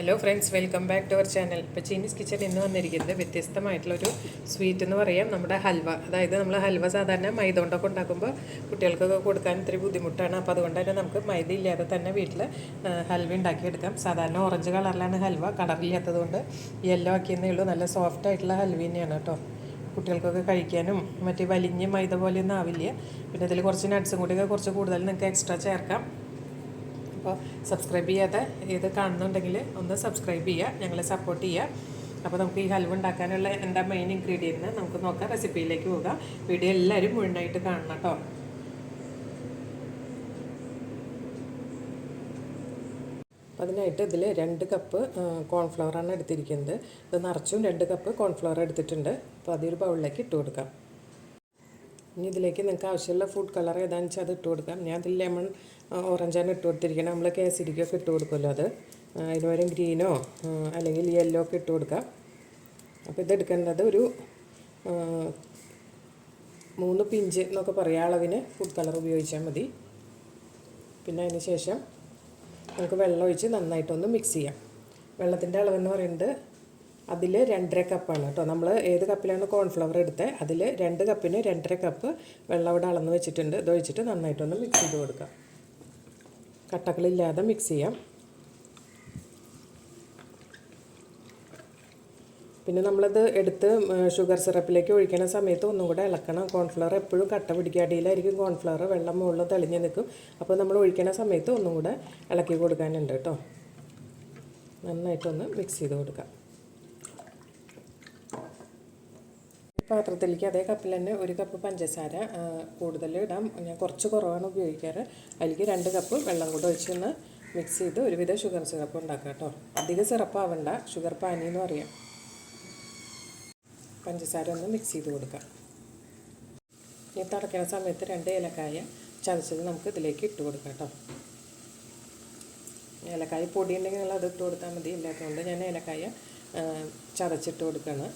Hello friends welcome back to our channel ഇപ്പോൾ Chinese kitchen ഇന്ന് വന്നിരിക്കുന്നത് വ്യത്യസ്തമായിട്ടുള്ളൊരു സ്വീറ്റ് എന്ന് പറയാം. നമ്മുടെ ഹൽവ. അതായത് നമ്മൾ ഹൽവ സാധാരണ മൈദ കൊണ്ടൊക്കെ ഉണ്ടാക്കുമ്പോൾ കുട്ടികൾക്കൊക്കെ കൊടുക്കാൻ ഇത്തിരി ബുദ്ധിമുട്ടാണ്. അപ്പോൾ അതുകൊണ്ട് തന്നെ നമുക്ക് മൈദ ഇല്ലാതെ തന്നെ വീട്ടിൽ ഹൽവ ഉണ്ടാക്കിയെടുക്കാം. സാധാരണ ഓറഞ്ച് കളറിലാണ് ഹൽവ കളറില്ലാത്തത് കൊണ്ട് യെല്ലോ ആക്കിയെന്നേ ഉള്ളൂ. നല്ല സോഫ്റ്റ് ആയിട്ടുള്ള ഹൽവ തന്നെയാണ് കേട്ടോ. കുട്ടികൾക്കൊക്കെ കഴിക്കാനും മറ്റേ വലിഞ്ഞ മൈദ പോലെയൊന്നും ആവില്ല. പിന്നെ ഇതിൽ കുറച്ച് നട്ട്സും കൂടിയൊക്കെ കുറച്ച് കൂടുതൽ നിങ്ങൾക്ക് എക്സ്ട്രാ ചേർക്കാം. അപ്പോൾ സബ്സ്ക്രൈബ് ചെയ്യാതെ ഇത് കാണുന്നുണ്ടെങ്കിൽ ഒന്ന് സബ്സ്ക്രൈബ് ചെയ്യുക ഞങ്ങളെ സപ്പോർട്ട് ചെയ്യുക. അപ്പോൾ നമുക്ക് ഈ ഹൽവ ഉണ്ടാക്കാനുള്ള എന്താ മെയിൻ ഇൻഗ്രീഡിയന്റ് നമുക്ക് നോക്കാം. റെസിപ്പിയിലേക്ക് പോകാം. വീഡിയോ എല്ലാവരും മുഴുവനായിട്ട് കാണണം കേട്ടോ. അതിനായിട്ട് ഇതിൽ രണ്ട് കപ്പ് കോൺഫ്ലവറാണ് എടുത്തിരിക്കുന്നത്. ഇത് നിറച്ചും രണ്ട് കപ്പ് കോൺഫ്ലവർ എടുത്തിട്ടുണ്ട്. അപ്പോൾ അതൊരു ബൗളിലേക്ക് ഇട്ട് കൊടുക്കാം. ഇനി ഇതിലേക്ക് നിങ്ങൾക്ക് ആവശ്യമുള്ള ഫുഡ് കളർ ഏതാണെന്ന് വെച്ചാൽ അത് ഇട്ട് കൊടുക്കാം. ഞാൻ അതിൽ ലെമൺ ഓറഞ്ചാണ് ഇട്ട് കൊടുത്തിരിക്കണം നമ്മൾ കേസരിക്കൊക്കെ ഇട്ട് കൊടുക്കുമല്ലോ അത്. അതിന് ഗ്രീനോ അല്ലെങ്കിൽ യെല്ലോ ഒക്കെ ഇട്ട് കൊടുക്കാം. അപ്പോൾ ഇതെടുക്കേണ്ടത് ഒരു മൂന്ന് പിഞ്ച് എന്നൊക്കെ പറയാം അളവിന് ഫുഡ് കളർ ഉപയോഗിച്ചാൽ മതി. പിന്നെ അതിന് ശേഷം നമുക്ക് വെള്ളം ഒഴിച്ച് നന്നായിട്ടൊന്ന് മിക്സ് ചെയ്യാം. വെള്ളത്തിന്റെ അളവെന്ന് പറയുന്നത് അതിൽ രണ്ടര കപ്പാണ് കേട്ടോ. നമ്മൾ ഏത് കപ്പിലാണ് കോൺഫ്ലവർ എടുത്തത് അതിൽ രണ്ട് കപ്പിന് രണ്ടര കപ്പ് വെള്ളം അവിടെ അളന്ന് വെച്ചിട്ടുണ്ട്. ഇത് ഒഴിച്ചിട്ട് നന്നായിട്ടൊന്ന് മിക്സ് ചെയ്ത് കൊടുക്കാം. കട്ടകളില്ലാതെ മിക്സ് ചെയ്യാം. പിന്നെ നമ്മളത് എടുത്ത് ഷുഗർ സിറപ്പിലേക്ക് ഒഴിക്കുന്ന സമയത്ത് ഒന്നും കൂടെ ഇളക്കണം. കോൺഫ്ലവർ എപ്പോഴും കട്ട പിടിക്കാടിയിലായിരിക്കും കോൺഫ്ലവർ വെള്ളം മുകളിൽ തെളിഞ്ഞ് നിൽക്കും. അപ്പോൾ നമ്മൾ ഒഴിക്കുന്ന സമയത്ത് ഒന്നും കൂടെ ഇളക്കി കൊടുക്കാനുണ്ട് കേട്ടോ. നന്നായിട്ടൊന്ന് മിക്സ് ചെയ്ത് കൊടുക്കാം. പാത്രത്തിലേക്ക് അതേ കപ്പിൽ തന്നെ ഒരു കപ്പ് പഞ്ചസാര കൂടുതൽ ഇടാം. ഞാൻ കുറച്ച് കുറവാണ് ഉപയോഗിക്കാറ്. അതിലേക്ക് രണ്ട് കപ്പ് വെള്ളം കൂടെ ഒഴിച്ചൊന്ന് മിക്സ് ചെയ്ത് ഒരുവിധ ഷുഗർ സിറപ്പ് ഉണ്ടാക്കാം കേട്ടോ. അധികം സിറപ്പ് ആവണ്ട. ഷുഗർ പാനി എന്ന് പറയാം. പഞ്ചസാര ഒന്ന് മിക്സ് ചെയ്ത് കൊടുക്കാം. ഇനി തടക്കണ സമയത്ത് രണ്ട് ഏലക്കായ ചതച്ചത് നമുക്ക് ഇതിലേക്ക് ഇട്ട് കൊടുക്കാം കേട്ടോ. ഏലക്കായ പൊടി ഉണ്ടെങ്കിൽ നിങ്ങൾ അത് ഇട്ട് കൊടുത്താൽ മതി. ഇല്ലാത്തതുകൊണ്ട് ഞാൻ ഏലക്കായ ചതച്ചിട്ട് കൊടുക്കുകയാണ്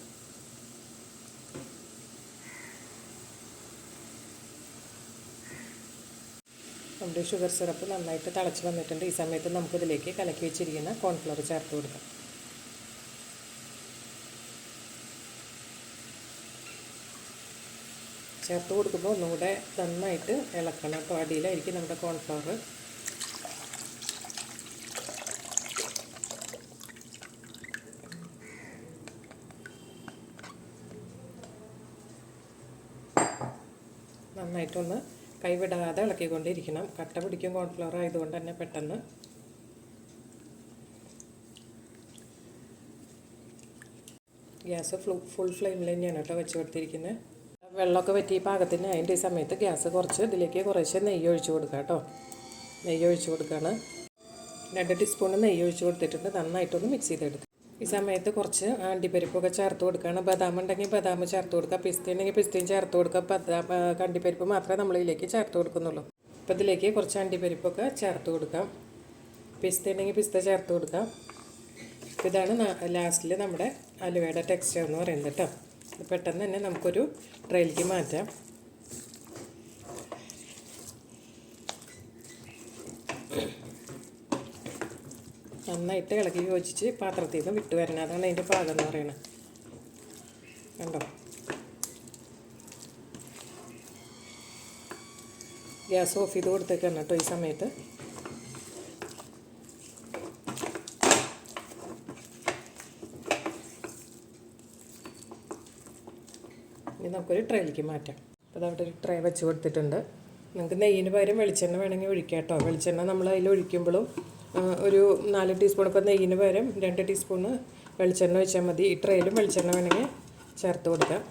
നമ്മുടെ ഷുഗർ സിറപ്പ് നന്നായിട്ട് തിളച്ച് വന്നിട്ടുണ്ട്. ഈ സമയത്ത് നമുക്കിതിലേക്ക് കലക്കി വെച്ചിരിക്കുന്ന കോൺഫ്ലവർ ചേർത്ത് കൊടുക്കാം. ചേർത്ത് കൊടുക്കുമ്പോൾ ഒന്നുകൂടെ നന്നായിട്ട് ഇളക്കണം അപ്പോൾ അടിയിലായിരിക്കും നമ്മുടെ കോൺഫ്ലവർ നന്നായിട്ടൊന്ന് കൈവിടാതെ ഇളക്കിക്കൊണ്ടിരിക്കണം. കട്ട പിടിക്കും കോൺഫ്ലവർ ആയതുകൊണ്ട് തന്നെ പെട്ടെന്ന്. ഗ്യാസ് ഫുൾ ഫ്ലെയിമിൽ തന്നെയാണ് കേട്ടോ വെച്ച് കൊടുത്തിരിക്കുന്നത് വെള്ളമൊക്കെ പറ്റി പാകത്തിന് അതിന്റെ ഈ സമയത്ത് ഗ്യാസ് കുറച്ച് ഇതിലേക്ക് കുറേശ്ശെ നെയ്യ് ഒഴിച്ച് കൊടുക്കുക കേട്ടോ. നെയ്യ് ഒഴിച്ച് കൊടുക്കുകയാണ്. രണ്ട് ടീസ്പൂൺ നെയ്യ് ഒഴിച്ച് കൊടുത്തിട്ടുണ്ട്. നന്നായിട്ടൊന്ന് മിക്സ് ചെയ്തെടുക്കുക ഈ സമയത്ത് കുറച്ച് അണ്ടിപ്പരിപ്പൊക്കെ ചേർത്ത് കൊടുക്കുകയാണ്. ബദാം ഉണ്ടെങ്കിൽ ബദാം ചേർത്ത് കൊടുക്കുക. പിസ്ത ഉണ്ടെങ്കിൽ പിസ്തയും ചേർത്ത് കൊടുക്കുക. ബദാം കണ്ടിപ്പരിപ്പ് മാത്രമേ നമ്മൾ ഇതിലേക്ക് ചേർത്ത് കൊടുക്കുന്നുള്ളൂ. അപ്പോൾ ഇതിലേക്ക് കുറച്ച് അണ്ടിപ്പരിപ്പൊക്കെ ചേർത്ത് കൊടുക്കാം പിസ്ത ഉണ്ടെങ്കിൽ പിസ്ത ചേർത്ത് കൊടുക്കാം അപ്പോൾ ഇതാണ് ലാസ്റ്റിൽ നമ്മുടെ അലുവയുടെ ടെക്സ്ചർ എന്ന് പറയുന്നത് കേട്ടോ. പെട്ടെന്ന് തന്നെ നമുക്കൊരു ട്രേയിലേക്ക് മാറ്റാം. നന്നായിട്ട് ഇളക്കി യോജിച്ച് പാത്രത്തിൽ നിന്ന് വിട്ടു വരണം. അതാണ് അതിന്റെ പാകം എന്ന് പറയുന്നത്. കണ്ടോ? ഗ്യാസ് ഓഫ് ചെയ്ത് കൊടുത്തേക്കാണ് കേട്ടോ ഈ സമയത്ത്. ഇനി നമുക്കൊരു ട്രേയിലേക്ക് മാറ്റാം. അപ്പോൾ അതവിടെ ഒരു ട്രേ വെച്ച് കൊടുത്തിട്ടുണ്ട്. നിങ്ങൾക്ക് നെയ്യിന് പകരം വെളിച്ചെണ്ണ വേണമെങ്കിൽ ഒഴിക്കാം കേട്ടോ. വെളിച്ചെണ്ണ നമ്മൾ അതിൽ ഒഴിക്കുമ്പോഴും ഒരു നാല് ടീസ്പൂൺ ഇപ്പോൾ നെയ്യിന് പകരം രണ്ട് ടീസ്പൂണ് വെളിച്ചെണ്ണ ഒഴിച്ചാൽ മതി. ഈ ട്രേയിലും വെളിച്ചെണ്ണ വേണമെങ്കിൽ ചേർത്ത് കൊടുക്കാം.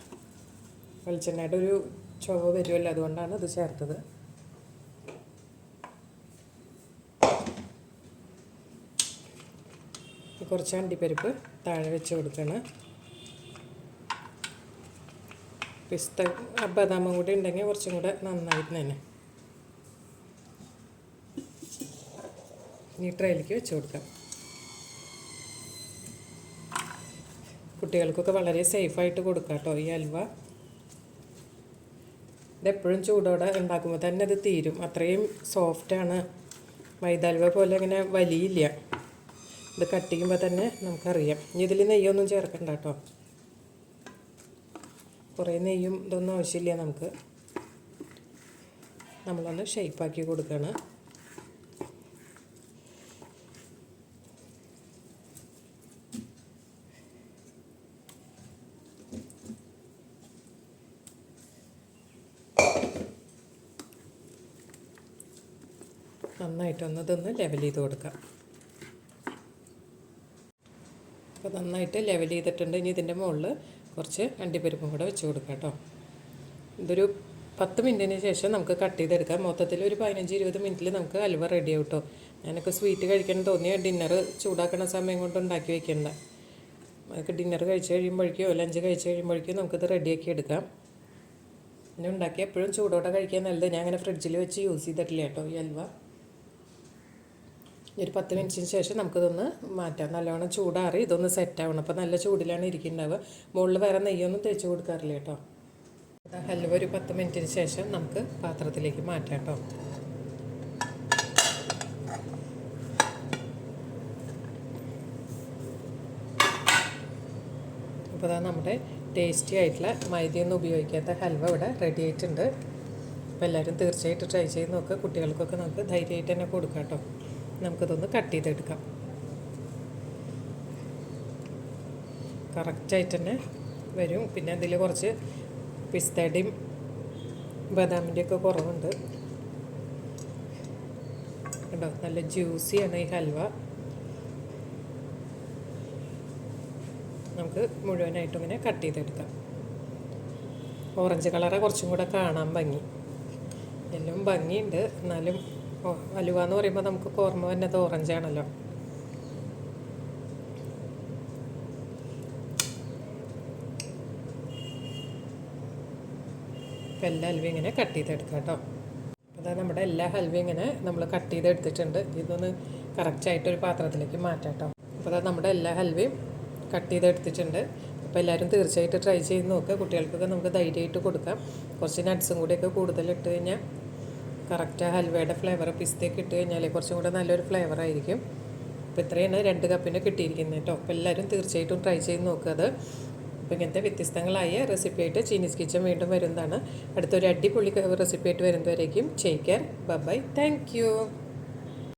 വെളിച്ചെണ്ണയുടെ ഒരു ചുവ വരുമല്ലോ അതുകൊണ്ടാണ് അത് ചേർത്തത്. കുറച്ച് അണ്ടിപ്പരിപ്പ് താഴെ വെച്ച് കൊടുക്കണം. പിസ്ത ബദാമും കൂടി ഉണ്ടെങ്കിൽ കുറച്ചും കൂടെ നന്നായിരുന്നു തന്നെ. ഈ വെച്ച് കൊടുക്കാം. കുട്ടികൾക്കൊക്കെ വളരെ സേഫായിട്ട് കൊടുക്കാം കേട്ടോ ഈ ഹൽവ ഇതെപ്പോഴും ചൂടോടെ ഉണ്ടാക്കുമ്പോൾ തന്നെ അത് തീരും. അത്രയും സോഫ്റ്റാണ് മൈദ ഹൽവ പോലെ ഇങ്ങനെ വലിയില്ല. ഇത് കട്ട് ചെയ്യുമ്പോൾ തന്നെ നമുക്കറിയാം. ഇനി ഇതിൽ നെയ്യൊന്നും ചേർക്കണ്ട കേട്ടോ കുറേ നെയ്യും ഇതൊന്നും ആവശ്യമില്ല നമുക്ക്. നമ്മളൊന്ന് ഷേപ്പാക്കി കൊടുക്കുകയാണ് നന്നായിട്ടൊന്ന് ഇതൊന്ന് ലെവൽ ചെയ്ത് കൊടുക്കാം. അപ്പോൾ നന്നായിട്ട് ലെവൽ ചെയ്തിട്ടുണ്ട് ഇനി ഇതിന്റെ മുകളിൽ കുറച്ച് അണ്ടിപ്പരിപ്പും കൂടെ വെച്ച് കൊടുക്കാം കേട്ടോ ഇതൊരു പത്ത് മിനിറ്റിന് ശേഷം നമുക്ക് കട്ട് ചെയ്തെടുക്കാം. മൊത്തത്തിൽ ഒരു പതിനഞ്ച് ഇരുപത് മിനിറ്റിൽ നമുക്ക് അലുവ റെഡി ആവും കേട്ടോ ഞാനൊക്കെ സ്വീറ്റ് കഴിക്കണം തോന്നിയ ഡിന്നർ ചൂടാക്കുന്ന സമയം കൊണ്ട് ഉണ്ടാക്കി വെക്കേണ്ട. നമുക്ക് ഡിന്നർ കഴിച്ച് കഴിയുമ്പോഴേക്കോ ലഞ്ച് കഴിച്ച് കഴിയുമ്പോഴേക്കോ നമുക്കിത് റെഡിയാക്കി എടുക്കാം. പിന്നെ ഉണ്ടാക്കി എപ്പോഴും ചൂടോടെ കഴിക്കാൻ നല്ലത്. ഞാൻ അങ്ങനെ ഫ്രിഡ്ജിൽ വെച്ച് യൂസ് ചെയ്തിട്ടില്ല കേട്ടോ ഈ ഹൽവ ഒരു പത്ത് മിനിറ്റിന് ശേഷം നമുക്കിതൊന്ന് മാറ്റാം. നല്ലവണ്ണം ചൂടാറി ഇതൊന്ന് സെറ്റാവണം അപ്പോൾ നല്ല ചൂടിലാണ് ഇരിക്കുന്നുണ്ടാവുക. മുകളിൽ വേറെ നെയ്യൊന്നും തേച്ച് കൊടുക്കാറില്ല കേട്ടോ. ഹൽവ ഒരു പത്ത് മിനിറ്റിന് ശേഷം നമുക്ക് പാത്രത്തിലേക്ക് മാറ്റാം കേട്ടോ. അപ്പോൾ അതാ നമ്മുടെ ടേസ്റ്റി ആയിട്ടുള്ള മൈദയൊന്നും ഉപയോഗിക്കാത്ത ഹൽവ ഇവിടെ റെഡി ആയിട്ടുണ്ട്. അപ്പോൾ എല്ലാവരും തീർച്ചയായിട്ടും ട്രൈ ചെയ്ത് നോക്കുക കുട്ടികൾക്കൊക്കെ നമുക്ക് ധൈര്യമായിട്ട് തന്നെ കൊടുക്കാം കേട്ടോ. നമുക്കിതൊന്ന് കട്ട് ചെയ്തെടുക്കാം. കറക്റ്റായിട്ട് തന്നെ വരും. പിന്നെ അതിൽ കുറച്ച് പിസ്തയുടെയും ബദാമിന്റെ ഒക്കെ കുറവുണ്ട്. കണ്ടോ? നല്ല ജ്യൂസിയാണ് ഈ ഹൽവ. നമുക്ക് മുഴുവനായിട്ടും ഇങ്ങനെ കട്ട് ചെയ്തെടുക്കാം. ഓറഞ്ച് കളറെ കുറച്ചും കൂടെ കാണാൻ ഭംഗി. എല്ലാം ഭംഗിയുണ്ട്. എന്നാലും ഓ അലുവ എന്ന് പറയുമ്പോൾ നമുക്ക് ഓർമ്മ വരുന്നത് ഓറഞ്ചാണല്ലോ അപ്പം എല്ലാ അലുവ ഇങ്ങനെ കട്ട് ചെയ്തെടുക്കാം കേട്ടോ. അതാ നമ്മുടെ എല്ലാ അലുവ ഇങ്ങനെ നമ്മൾ കട്ട് ചെയ്തെടുത്തിട്ടുണ്ട്. ഇതൊന്ന് കറക്റ്റായിട്ടൊരു പാത്രത്തിലേക്ക് മാറ്റാം കേട്ടോ. അപ്പോൾ അതാ നമ്മുടെ എല്ലാ ഹൽവയും കട്ട് ചെയ്തെടുത്തിട്ടുണ്ട്. അപ്പോൾ എല്ലാവരും തീർച്ചയായിട്ടും ട്രൈ ചെയ്ത് നോക്കുക കുട്ടികൾക്കൊക്കെ നമുക്ക് ധൈര്യമായിട്ട് കൊടുക്കാം. കുറച്ച് നട്ട്സും കൂടിയൊക്കെ കൂടുതൽ ഇട്ട് കഴിഞ്ഞാൽ കറക്റ്റ് ഹൽവയുടെ ഫ്ലേവർ പിസ്തയൊക്കെ ഇട്ട് കഴിഞ്ഞാൽ കുറച്ചും കൂടെ നല്ലൊരു ഫ്ലേവർ ആയിരിക്കും. അപ്പോൾ ഇത്രയാണ് രണ്ട് കപ്പിന് കിട്ടിയിരിക്കുന്നത് കേട്ടോ അപ്പോൾ എല്ലാവരും തീർച്ചയായിട്ടും ട്രൈ ചെയ്ത് നോക്കുക അത്. അപ്പോൾ ഇങ്ങനത്തെ വ്യത്യസ്തങ്ങളായ റെസിപ്പി ആയിട്ട് ചീനീസ് കിച്ചൻ വീണ്ടും വരുന്നതാണ്. അടുത്തൊരു അടിപൊളി റെസിപ്പി ആയിട്ട് വരുന്നവരേക്കും ചേക്കാൻ ബൈ ബൈ താങ്ക് യു